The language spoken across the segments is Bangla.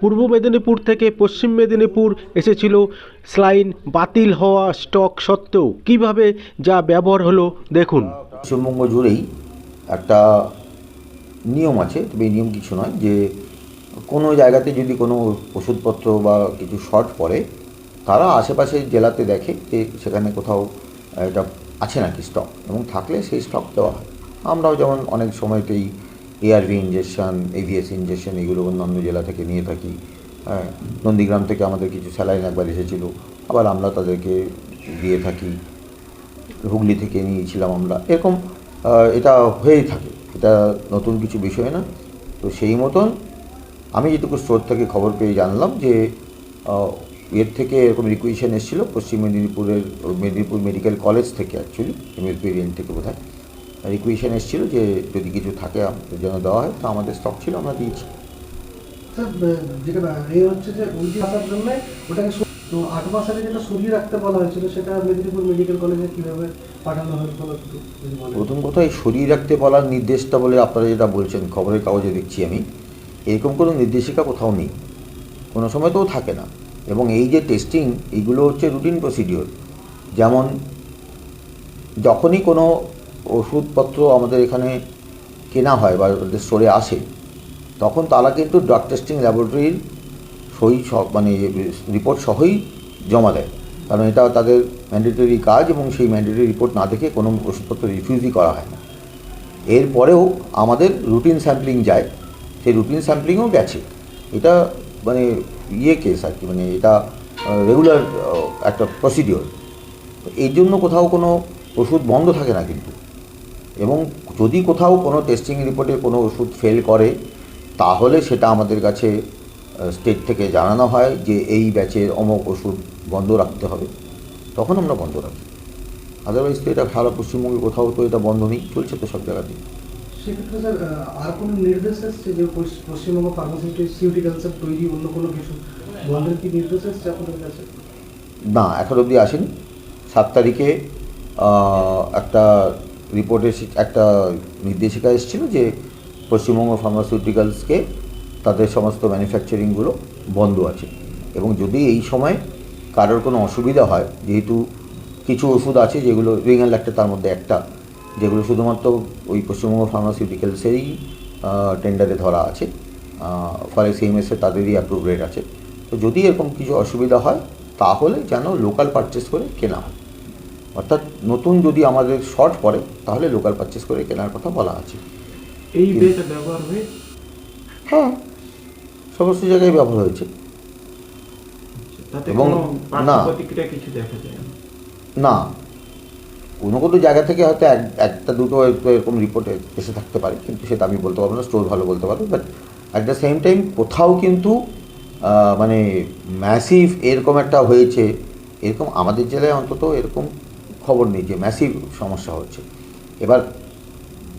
পূর্ব মেদিনীপুর থেকে পশ্চিম মেদিনীপুর এসেছিল স্লাইন বাতিল হওয়া স্টক সত্ত্বেও। কীভাবে যা ব্যবহার হলো, দেখুন। পশ্চিমবঙ্গ জুড়েই একটা নিয়ম আছে, তবে নিয়ম কিছু নয়, যে কোনো জায়গাতে যদি কোনো ওষুধপত্র বা কিছু শর্ট পড়ে, তারা আশেপাশের জেলাতে দেখে যে সেখানে কোথাও এটা আছে নাকি স্টক এবং থাকলে সেই স্টক দেওয়া হয়। আমরাও যেমন অনেক সময়তেই এআরভি ইঞ্জেকশন এভিএস ইঞ্জেকশন এগুলো অন্যান্য জেলা থেকে নিয়ে থাকি। হ্যাঁ নন্দীগ্রাম থেকে আমাদের কিছু স্যালাইন একবার এসেছিল, আবার আমরা তাদেরকে দিয়ে থাকি। হুগলি থেকে নিয়েছিলাম আমরা। এরকম এটা হয়েই থাকে। এটা নতুন কিছু বিষয় না। তো সেই মতন আমি যেটুকু স্রোত থেকে খবর পেয়ে জানলাম যে এর থেকে এরকম রিকুয়েশন এসেছিল পশ্চিম মেদিনীপুরের, মেদিনীপুর মেডিকেল কলেজ থেকে অ্যাকচুয়ালি এমএসপি রেঞ্জ থেকে বোধ হয় রিকুয়েশন এসেছিল যে যদি কিছু থাকে যেন দেওয়া হয় তো আমাদের স্টক ছিল আমরা দিয়েছি। যেটা এ হচ্ছে যে ওই আসার জন্য ওটাকে তো আট মাস আগে যেটা সরিয়ে রাখতে বলা হয়েছিল সেটা মেদিনীপুর মেডিকেল কলেজে কীভাবে পাঠানো হয়েছিল একটু যদি বলেন। প্রথম কথা এই সরিয়ে রাখতে বলার নির্দেশটা বলে আপনারা যেটা বলছেন খবরের কাগজে দেখছি আমি এরকম কোনো নির্দেশিকা কোথাও নেই। কোনো সময় তো থাকে না। এবং এই যে টেস্টিং এইগুলো হচ্ছে রুটিন প্রসিডিওর যেমন যখনই কোনো ওষুধপত্র আমাদের এখানে কেনা হয় বা স্টোরে আসে, তখন তারা কিন্তু ড্রাগ টেস্টিং ল্যাবরেটরির সই মানে রিপোর্ট সহই জমা দেয়। কারণ এটা তাদের ম্যান্ডেটরি কাজ এবং সেই ম্যান্ডেটরি রিপোর্ট না দেখে কোনো ওষুধপত্র রিফিউজই করা হয় না। এরপরেও আমাদের রুটিন স্যাম্পলিং যায়, সেই রুটিন স্যাম্পলিংও গেছে। এটা মানে ইয়ে কেস আর কি মানে এটা রেগুলার একটা প্রসিডিওর এই জন্য কোথাও কোনো ওষুধ বন্ধ থাকে না কিন্তু। এবং যদি কোথাও কোনো টেস্টিং রিপোর্টে কোনো ওষুধ ফেল করে তাহলে সেটা আমাদের কাছে স্টেট থেকে জানানো হয় যে এই ব্যাচের অমুক ওষুধ বন্ধ রাখতে হবে। তখন আমরা বন্ধ রাখি। আদারওয়াইজ তো এটা সারা পশ্চিমবঙ্গে কোথাও তো এটা বন্ধ নেই চলছে তো সব জায়গাতেই। সেক্ষেত্রে স্যার আর কোনো নির্দেশ এসছে যে পশ্চিমবঙ্গ ফার্মাসিউটিক্যালসের তৈরি অন্য কোনো কিছু বন্ধের কি নির্দেশ এসছে আপনাদের কাছে না এখন অবধি আসেনি। সাত তারিখে একটা রিপোর্টে একটা নির্দেশিকা এসেছিল যে পশ্চিমবঙ্গ ফার্মাসিউটিক্যালসকে তাদের সমস্ত ম্যানুফ্যাকচারিংগুলো বন্ধ আছে। এবং যদি এই সময় কারোর কোনো অসুবিধা হয়, যেহেতু কিছু ওষুধ আছে যেগুলো রিঙ্গাল একটা তার মধ্যে একটা, যেগুলো শুধুমাত্র ওই পশ্চিমবঙ্গ ফার্মাসিউটিক্যালসেরই টেন্ডারে ধরা আছে ফলে সিএমএসে তাদেরই অ্যাপ্রুভ রেট আছে। তো যদি এরকম কিছু অসুবিধা হয়, তাহলে যেন লোকাল পারচেস করে কেনা হয়। অর্থাৎ নতুন যদি আমাদের শর্ট পড়ে তাহলে লোকাল পারচেস করে কেনার কথা বলা আছে। এই বেটা ব্যবহার হয়ে হ্যাঁ সমস্ত জায়গায় ব্যবহার হয়েছে। এবং না। না। কোনো কোনো জায়গা থেকে হয়তো এক একটা দুটো একটু এরকম রিপোর্টে এসে থাকতে পারে কিন্তু সেটা আমি বলতে পারব না স্টোর ভালো বলতে পারব but at the same time কোথাও কিন্তু মানে ম্যাসিভ এরকম একটা হয়েছে। এরকম আমাদের জেলায় অন্তত এরকম খবর নেই, যে ম্যাসিভ সমস্যা হচ্ছে। এবার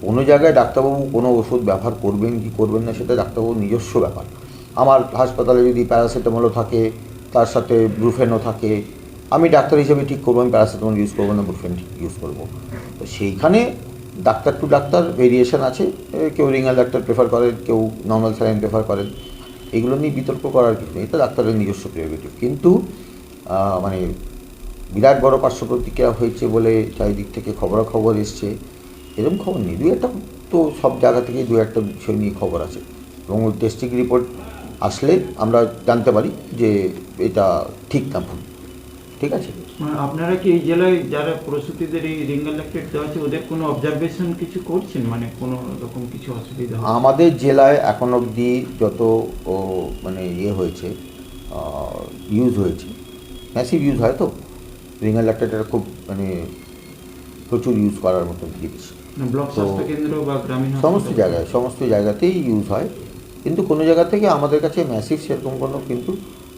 কোনো জায়গায় ডাক্তারবাবু কোনো ওষুধ ব্যবহার করবেন কি করবেন না, সেটা ডাক্তারবাবুর নিজস্ব ব্যাপার। আমার হাসপাতালে যদি প্যারাসিটামলও থাকে, তার সাথে ব্রুফেনও থাকে, আমি ডাক্তার হিসেবে ঠিক করব, আমি প্যারাসিটামল ইউজ করব না, ব্রুফেন ইউজ করব। তো সেইখানে ডাক্তার টু ডাক্তার ভেরিয়েশন আছে কেউ রিঙ্গাল ডাক্তার প্রেফার করেন, কেউ নর্মাল স্যালাইন প্রেফার করেন। এগুলো নিয়ে বিতর্ক করার কিছু নেই, এটা ডাক্তারের নিজস্ব প্রিয়োরিটিভ কিন্তু মানে বিরাট বড় পার্শ্ব প্রতিক্রিয়া হয়েছে বলে চারিদিক থেকে খবরাখবর এসছে। এরকম খবর নেই। দু একটা তো সব জায়গা থেকেই দু একটা বিষয় নিয়ে খবর আছে এবং টেস্টিং রিপোর্ট আসলে আমরা জানতে পারি যে এটা ঠিক না ভুল। ঠিক আছে? মানে আপনারা কি এই জেলায় যারা প্রসূতিদের এই রিঙ্গাল ল্যাকটেট দেওয়া আছে ওদের কোনো অবজারভেশন কিছু করছেন? মানে কোনো রকম কিছু অসুবিধা? আমাদের জেলায় এখন অবধি যত ও মানে ইয়ে হয়েছে ইউজ হয়েছে। ম্যাসিভ ইউজ হয় তো? রিঙ্গাল ল্যাকটেটটা খুব মানে প্রচুর ইউজ করার মতো জিনিস। না ব্লক তো- স্বাস্থ্য কেন্দ্র বা গ্রামীণ সমস্ত জায়গায় সমস্ত জায়গাতেই ইউজ হয়। কিন্তু কোনো জায়গা থেকে আমাদের কাছে ম্যাসিভ সেরকম কোনো কিন্তু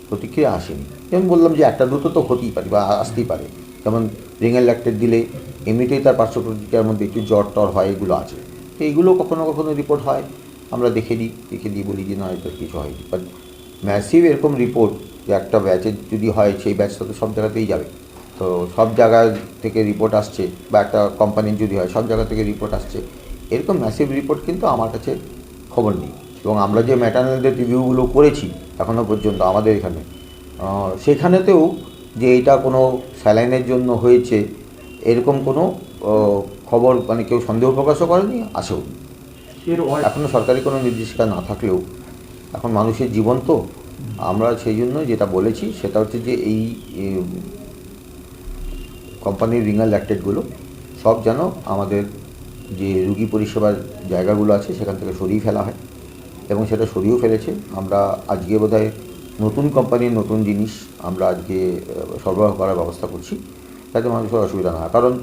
প্রতিক্রিয়া আসেনি। যেমন বললাম যে একটা দুটো তো হতেই পারে বা আসতেই পারে। যেমন রিঙ্গেল ল্যাকটেট দিলে এমনিতেই তার পার্শ্ব প্রতিক্রিয়ার মধ্যে একটু জ্বর টর হয় এগুলো আছে। তো এইগুলো কখনো কখনো রিপোর্ট হয়। আমরা দেখে দিই দেখে দিই বলি যে না এটা কিছু হয়নি। বাট ম্যাসিভ এরকম রিপোর্ট যে একটা ব্যাচের যদি হয় সেই ব্যাচটা তো সব জায়গাতেই যাবে। তো সব জায়গা থেকে রিপোর্ট আসছে বা একটা কোম্পানির যদি হয় সব জায়গা থেকে রিপোর্ট আসছে। এরকম ম্যাসিভ রিপোর্ট কিন্তু আমার কাছে খবর নেই। এবং আমরা যে ম্যাটার্নালদের রিভিউগুলো করেছি এখনও পর্যন্ত আমাদের এখানে সেখানেতেও যে এটা কোনো স্যালাইনের জন্য হয়েছে এরকম কোনো খবর মানে কেউ সন্দেহ প্রকাশও করেনি আসেও এখনও সরকারি কোনো নির্দেশিকা না থাকলেও এখন মানুষের জীবন তো আমরা সেই জন্য যেটা বলেছি সেটা হচ্ছে যে এই কোম্পানির রিঙ্গাল ল্যাকটেটগুলো সব যেন আমাদের যে রুগী পরিষেবার জায়গাগুলো আছে সেখান থেকে সরিয়ে ফেলা হয়। এবং সেটা সরিয়েও ফেলেছে। আমরা আজকে বোধহয় নতুন কোম্পানির নতুন জিনিস আমরা আজকে সরবরাহ করার ব্যবস্থা করছি। যাতে মানুষের অসুবিধা না কারণ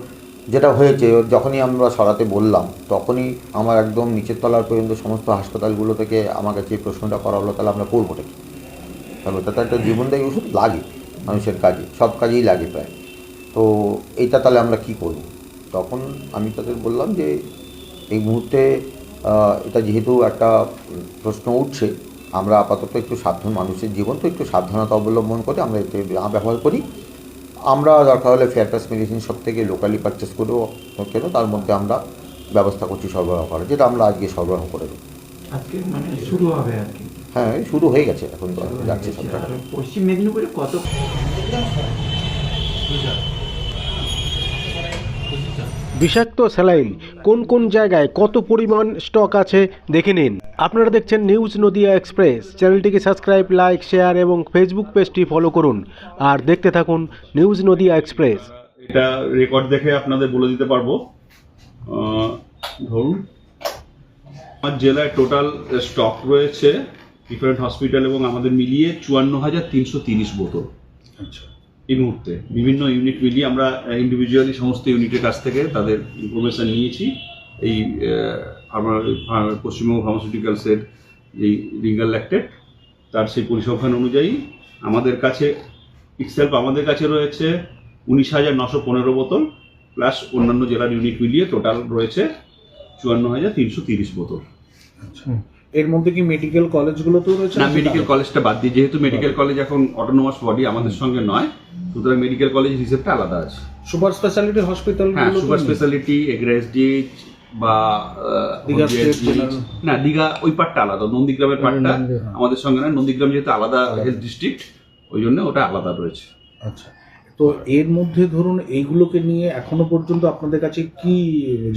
যেটা হয়েছে, যখনই আমরা সরাতে বললাম, তখনই আমার একদম নিচের তলার পর্যন্ত সমস্ত হাসপাতালগুলো থেকে আমার কাছে এই প্রশ্নটা করা হলো, তাহলে আমরা করব নাকি কারণ ওটা তো একটা জীবনদায়ী ওষুধ লাগে মানুষের কাজে, সব কাজেই লাগে প্রায়। তো এটা তাহলে আমরা কি করব? তখন আমি তাদের বললাম যে এই মুহূর্তে এটা যেহেতু একটা প্রশ্ন উঠছে আমরা আপাতত একটু সাবধান মানুষের জীবন তো একটু সাবধানতা অবলম্বন করে আমরা এতে ব্যবহার করি আমরা দরকার হলে ফেয়ারটাস মেডিসিন সব থেকে লোকালি পারচেস করেও কেন? তার মধ্যে আমরা ব্যবস্থা করছি সরবরাহ করার যেটা আমরা আজকে সরবরাহ করে দেবো। আজকে মানে শুরু হবে আর কি। হ্যাঁ শুরু হয়ে গেছে এখন যাচ্ছে সব পশ্চিম মেদিনীপুরে কত বিষাক্ত স্যালাইন কোন কোন জায়গায় কত পরিমাণ স্টক আছে দেখে নিন। আপনারা দেখছেন নিউজ নদিয়া এক্সপ্রেস। চ্যানেলটিকে সাবস্ক্রাইব লাইক শেয়ার এবং ফেসবুক পেজটি ফলো করুন। আর দেখতে থাকুন নিউজ নদিয়া এক্সপ্রেস। এটা রেকর্ড দেখে আপনাদের বলে দিতে পারব। ধরুন আমার জেলায় টোটাল স্টক রয়েছে ডিফারেন্ট হসপিটাল এবং আমাদের মিলিয়ে চুয়ান্ন হাজার তিনশো তিরিশ বোতল। আচ্ছা। এই মুহূর্তে। বিভিন্ন ইউনিট মিলিয়ে আমরা ইন্ডিভিজুয়ালি সমস্ত ইউনিটের কাছ থেকে তাদের ইনফরমেশন নিয়েছি। এই পশ্চিমবঙ্গ ফার্মাসিউটিক্যালসের এই রিঙ্গাল ল্যাকটেড তার সেই পরিসংখ্যান অনুযায়ী আমাদের কাছে ইটসেলফ আমাদের কাছে রয়েছে উনিশ হাজার নশো পনেরো বোতল প্লাস অন্যান্য জেলার ইউনিট মিলিয়ে টোটাল রয়েছে চুয়ান্ন হাজার তিনশো তিরিশ বোতল। আচ্ছা। এর মধ্যে কি মেডিকেল কলেজগুলোতেও রয়েছে? না মেডিকেল কলেজটা বাদ দিয়ে যেহেতু মেডিকেল কলেজ এখন অটোনোমাস বডি আমাদের সঙ্গে নয় সুতরাং মেডিকেল কলেজ হিসেবটা আলাদা আছে। সুপার স্পেশালিটি হসপিটাল হ্যাঁ সুপার স্পেশালিটি এগ্রেস ডিএইচ বা দীঘা। না দীঘা ওই পার্টটা আলাদা নন্দীগ্রামের পার্টটা আমাদের সঙ্গে না নন্দীগ্রাম যেহেতু আলাদা হেলথ ডিস্ট্রিক্ট ওই জন্য ওটা আলাদা রয়েছে। আচ্ছা। তো এর মধ্যে ধরুন এইগুলোকে নিয়ে এখনও পর্যন্ত আপনাদের কাছে কি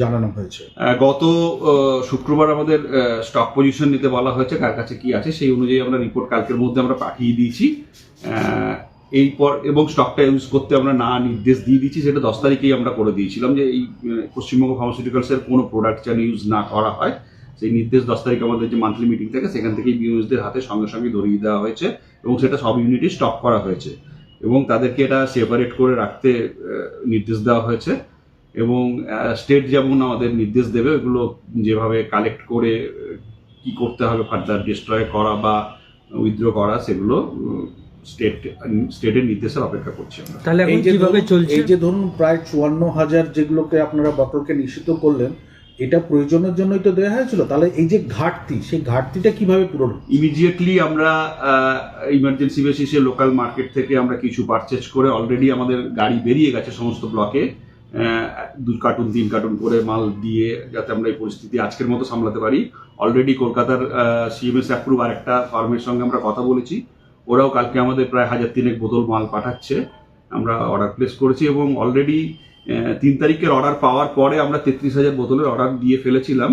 জানানো হয়েছে? গত শুক্রবার আমাদের স্টক পজিশন নিতে বলা হয়েছে কার কাছে কি আছে সেই অনুযায়ী আমরা রিপোর্ট কালকের মধ্যে আমরা পাঠিয়ে দিয়েছি। এই পর এবং স্টকটা ইউজ করতে আমরা না নির্দেশ দিয়ে দিয়েছি সেটা দশ তারিখেই আমরা করে দিয়েছিলাম যে এই পশ্চিমবঙ্গ ফার্মাসিউটিক্যালসের কোনো প্রোডাক্ট যেন ইউজ না করা হয়। সেই নির্দেশ দশ তারিখ আমাদের যে মান্থলি মিটিং থাকে সেখান থেকেই বিউজদের হাতে সঙ্গে সঙ্গে ধরিয়ে দেওয়া হয়েছে এবং সেটা সব ইউনিটই স্টক করা হয়েছে। এবং তাদেরকে এটা সেপারেট করে রাখতে নির্দেশ দেওয়া হয়েছে। এবং স্টেট যেমন আমাদের নির্দেশ দেবে ওগুলো যেভাবে কালেক্ট করে কি করতে হবে ফার্দার ডিস্ট্রয় করা বা উইথড্র করা সেগুলো স্টেট স্টেটের নির্দেশের অপেক্ষা করছি আমরা। তাহলে এখন এই যে ধরুন- যে ধরুন প্রায় চুয়ান্ন হাজার যেগুলোকে আপনারা বোতলকে নিষিদ্ধ করলেন এটা প্রয়োজনের জন্যই তো দেওয়া হয়েছিল। তাহলে এই যে ঘাটতি, সেই ঘাটতিটা কীভাবে পূরণ ইমিডিয়েটলি আমরা ইমার্জেন্সি বেসিসে লোকাল মার্কেট থেকে আমরা কিছু পারচেজ করে অলরেডি আমাদের গাড়ি বেরিয়ে গেছে সমস্ত ব্লকে দু কার্টুন তিন কার্টুন করে মাল দিয়ে যাতে আমরা এই পরিস্থিতি আজকের মতো সামলাতে পারি। অলরেডি কলকাতার সিএমএস অ্যাপ্রুভ আর একটা ফার্মের সঙ্গে আমরা কথা বলেছি। ওরাও কালকে আমাদের প্রায় হাজার তিনেক বোতল মাল পাঠাচ্ছে। আমরা অর্ডার প্লেস করেছি এবং অলরেডি তিন তারিখের অর্ডার পাওয়ার পরে আমরা তেত্রিশ হাজার বোতলের অর্ডার দিয়ে ফেলেছিলাম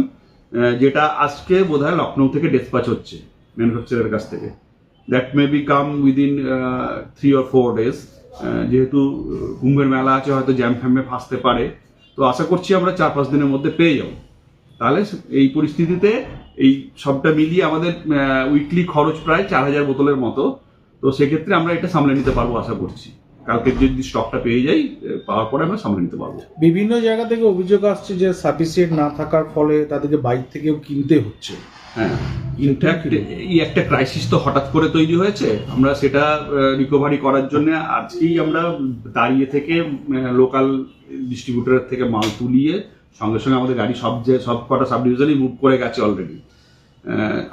যেটা আজকে বোধহয় লখনৌ থেকে ডেসপাচ হচ্ছে ম্যানুফ্যাকচারের কাছ থেকে। That may be come within three or four days যেহেতু কুম্ভের মেলা আছে, হয়তো জ্যাম ফ্যামে ফাঁসতে পারে। তো আশা করছি আমরা চার পাঁচ দিনের মধ্যে পেয়ে যাব। তাহলে এই পরিস্থিতিতে এই সবটা মিলিয়ে আমাদের উইকলি খরচ প্রায় চার হাজার বোতলের মতো। তো সেক্ষেত্রে আমরা এটা সামলে নিতে পারব, আশা করছি। কালকে যদি স্টকটা পেয়ে যাই পাওয়ার পরে আমরা সামলে নিতে পারব। বিভিন্ন জায়গা থেকে অভিযোগ আসছে যে সাফিসিয়েন্ট না থাকার ফলে তাদেরকে বাইরে থেকেও কিনতে হচ্ছে। হ্যাঁ ইনফ্যাক্ট এই একটা ক্রাইসিস তো হঠাৎ করে তৈরি হয়েছে। আমরা সেটা রিকভারি করার জন্য আজকেই আমরা দাঁড়িয়ে থেকে লোকাল ডিস্ট্রিবিউটরের থেকে মাল তুলিয়ে সঙ্গে সঙ্গে আমাদের গাড়ি সব যে সব কটা সাব ডিভিশনই মুভ করে গেছে অলরেডি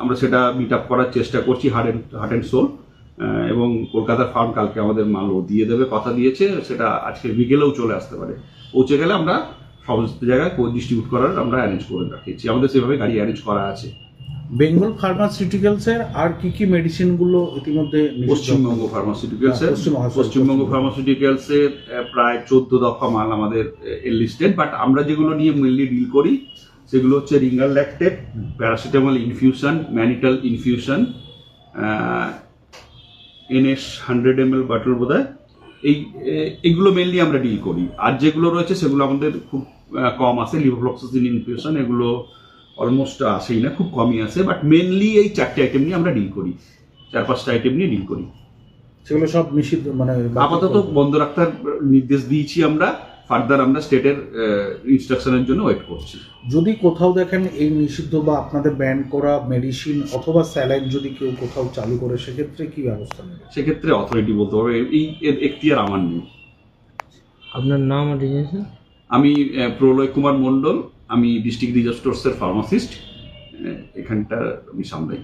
আমরা সেটা মিট আপ করার চেষ্টা করছি heart and heart and soul এবং কলকাতার ফার্ম কালকে আমাদের মাল ও দিয়ে দেবে কথা দিয়েছে সেটা আজকে বিকেলেও চলে আসতে পারে। পৌঁছে গেলে আমরা সমস্ত জায়গায় ডিস্ট্রিবিউট করার আমরা অ্যারেঞ্জ করে রাখেছি আমাদের সেভাবে গাড়ি অ্যারেঞ্জ করা আছে। বেঙ্গল ফার্মাসিউটিক্যালসের আর কি কি মেডিসিনগুলো ইতিমধ্যে পশ্চিমবঙ্গ ফার্মাসিউটিক্যালসের পশ্চিমবঙ্গ। ফার্মাসিউটিক্যালসের প্রায় চোদ্দ দফা মাল আমাদের লিস্টেড বাট আমরা যেগুলো নিয়ে মেনলি ডিল করি সেগুলো হচ্ছে ringer lactate paracetamol infusion mannitol infusion NS hundred M L bottle বোধ এই এগুলো মেনলি আমরা ডিল করি। আর যেগুলো রয়েছে সেগুলো আমাদের খুব কম আছে। লিভোফ্লক্সিন ইনফিউশন এগুলো অলমোস্ট আসেই না খুব কমই আছে। বাট মেনলি এই চারটে আইটেম নিয়ে আমরা ডিল করি। চার পাঁচটা আইটেম নিয়ে ডিল করি। সেগুলো সব নিষিদ্ধ মানে আপাতত বন্ধ রাখতে নির্দেশ দিয়েছি আমরা। ফার্দার আমরা স্টেটের ইনস্ট্রাকশনের জন্য ওয়েট করছি। যদি কোথাও দেখেন এই নিষিদ্ধ বা আপনাদের ব্যান করা মেডিসিন অথবা স্যালাইন যদি কেউ কোথাও চালু করে সেক্ষেত্রে কি ব্যবস্থা নেবে সেক্ষেত্রে অথরিটি বলতে হবে এই এর এখতিয়ার আমার নেই। আপনার নাম আর রেজিস্ট্রেশন আমি আহ, প্রলয় কুমার মণ্ডল আমি ডিস্ট্রিক্ট রিজার্ভ স্টোর্সের ফার্মাসিস্ট এখানটা আমি সামলাই।